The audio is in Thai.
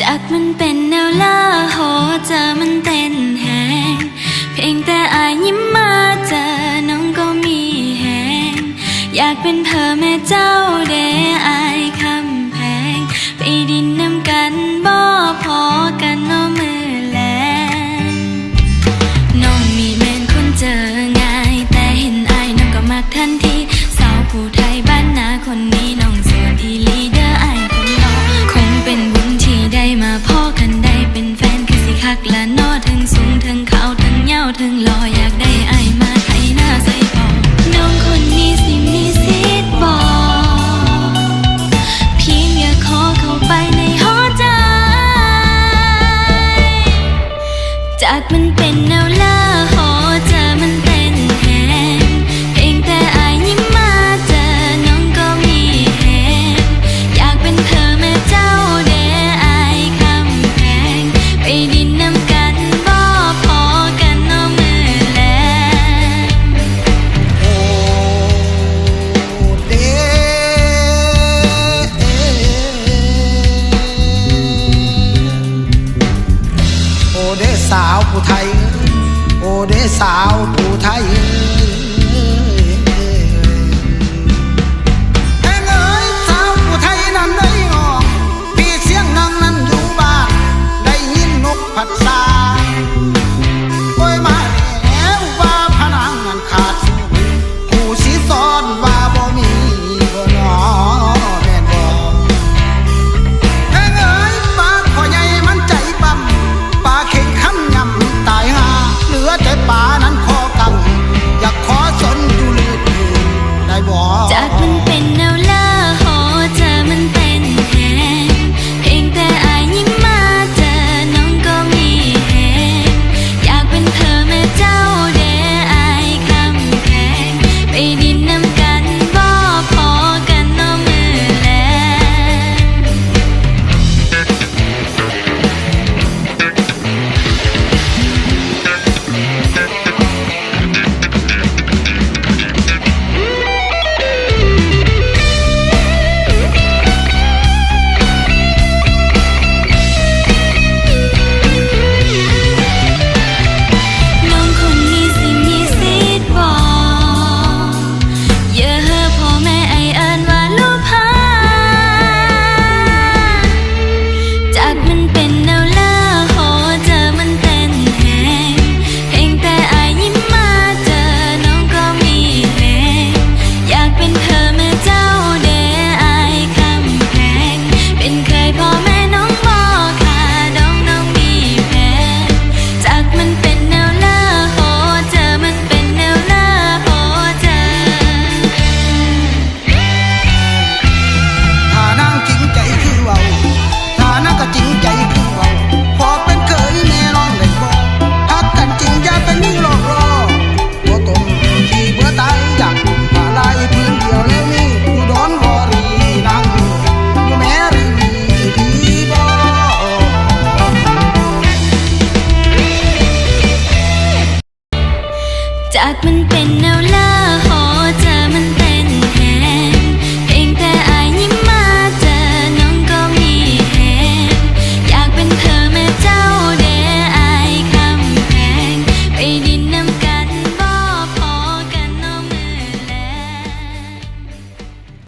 จากมันเป็นแนวล่าหอจะมันเต้นแหงเพียงแต่อายยิ้มมาเจอน้องก็มีแหงอยากเป็นเพอแม่เจ้าเดอายคำแพง ไปดินน้ำกันบ่พอกันน้องมือแลงน้องมีแมนคนเจอง่าย แต่เห็นอายน้องก็มักทันทีสาวผู้ จากมันเป็น สาวผู้ไทย โอเดสาวผู้ไทยากมันเป็นแนวลา